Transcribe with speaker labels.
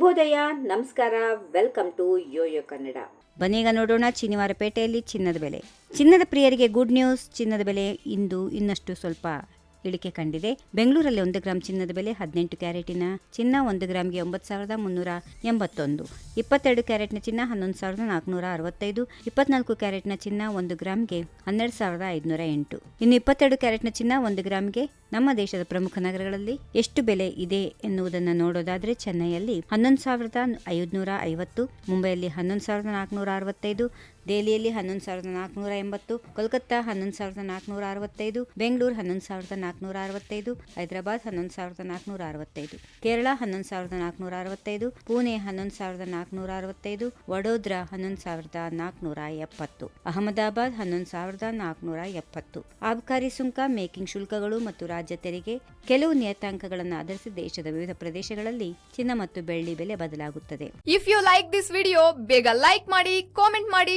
Speaker 1: ಶುಭೋದಯ, ನಮಸ್ಕಾರ welcome to Yoyo Kannada
Speaker 2: ಬನ್ನೀಗ ನೋಡೋಣ ಚಿನಿವಾರಪೇಟೆಯಲ್ಲಿ ಚಿನ್ನದ ಬೆಲೆ. ಚಿನ್ನದ ಪ್ರಿಯರಿಗೆ ಗುಡ್ ನ್ಯೂಸ್ ಚಿನ್ನದ ಬೆಲೆ ಇಂದು ಇನ್ನಷ್ಟು ಸ್ವಲ್ಪ ಇಳಿಕೆ ಕಂಡಿದೆ. ಬೆಂಗಳೂರಲ್ಲಿ ಒಂದು ಗ್ರಾಂ ಚಿನ್ನದ ಬೆಲೆ, ಹದಿನೆಂಟು ಕ್ಯಾರೆಟಿನ ಚಿನ್ನ, ಒಂದು ಗ್ರಾಮ್ಗೆ ಒಂಬತ್ತು ಸಾವಿರದ ಮುನ್ನೂರ ಎಂಬತ್ತೊಂದು. ಇಪ್ಪತ್ತೆರಡು ಕ್ಯಾರೆಟ್ನ ಚಿನ್ನ, ಹನ್ನೊಂದು ಸಾವಿರದ ನಾಲ್ಕುನೂರ ಅರವತ್ತೈದು. ಇಪ್ಪತ್ನಾಲ್ಕು ಕ್ಯಾರೆಟ್ನ ಚಿನ್ನ, ಒಂದು ಗ್ರಾಮ್ಗೆ ಹನ್ನೆರಡು ಸಾವಿರದ ಐದುನೂರ ಎಂಟು. ಇನ್ನು ಇಪ್ಪತ್ತೆರಡು ಕ್ಯಾರೆಟ್ನ ಚಿನ್ನ, ಒಂದು ಗ್ರಾಮ್ಗೆ ನಮ್ಮ ದೇಶದ ಪ್ರಮುಖ ನಗರಗಳಲ್ಲಿ ಎಷ್ಟು ಬೆಲೆ ಇದೆ ಎನ್ನುವುದನ್ನು ನೋಡೋದಾದ್ರೆ ಚೆನ್ನೈಯಲ್ಲಿ ಹನ್ನೊಂದು ಸಾವಿರದ ಐದುನೂರ ಐವತ್ತು, ಮುಂಬೈಯಲ್ಲಿ ಹನ್ನೊಂದು ಸಾವಿರದ ನಾಲ್ಕುನೂರ ಅರವತ್ತೈದು ದೆಹಲಿಯಲ್ಲಿ ಹನ್ನೊಂದು ಸಾವಿರದ ನಾಲ್ಕುನೂರ ಎಂಬತ್ತು, ಕೋಲ್ಕತ್ತಾ ಹನ್ನೊಂದು ಸಾವಿರದ ನಾಲ್ಕುನೂರ ಅರವತ್ತೈದು, ಬೆಂಗಳೂರು ಹನ್ನೊಂದು ಸಾವಿರದ ನಾಲ್ಕುನೂರ ಅರವತ್ತೈದು, ಹೈದರಾಬಾದ್ ಹನ್ನೊಂದು ಸಾವಿರದ ನಾಲ್ಕುನೂರ ಅರವತ್ತೈದು, ಕೇರಳ ಹನ್ನೊಂದು ಸಾವಿರದ ನಾಲ್ಕುನೂರ ಅರವತ್ತೈದು, ಪುಣೆ ಹನ್ನೊಂದು ಸಾವಿರದ ನಾಲ್ಕುನೂರ ಅರವತ್ತೈದು, ವಡೋದರಾ ಹನ್ನೊಂದು ಸಾವಿರದ ನಾಲ್ಕುನೂರ ಎಪ್ಪತ್ತು, ಅಹಮದಾಬಾದ್ ಹನ್ನೊಂದು ಸಾವಿರದ ನಾಲ್ಕುನೂರ ಎಪ್ಪತ್ತು. ಆಬಕಾರಿ ಸುಂಕ, ಮೇಕಿಂಗ್ ಶುಲ್ಕಗಳು ಮತ್ತು ರಾಜ್ಯ ತೆರಿಗೆ, ಕೆಲವು ನಿಯತಾಂಕಗಳನ್ನು ಆಧರಿಸಿ ದೇಶದ ವಿವಿಧ ಪ್ರದೇಶಗಳಲ್ಲಿ ಚಿನ್ನ ಮತ್ತು ಬೆಳ್ಳಿ ಬೆಲೆ ಬದಲಾಗುತ್ತದೆ.
Speaker 3: If you like this video ಬೇಗ ಲೈಕ್ ಮಾಡಿ ಕಾಮೆಂಟ್ ಮಾಡಿ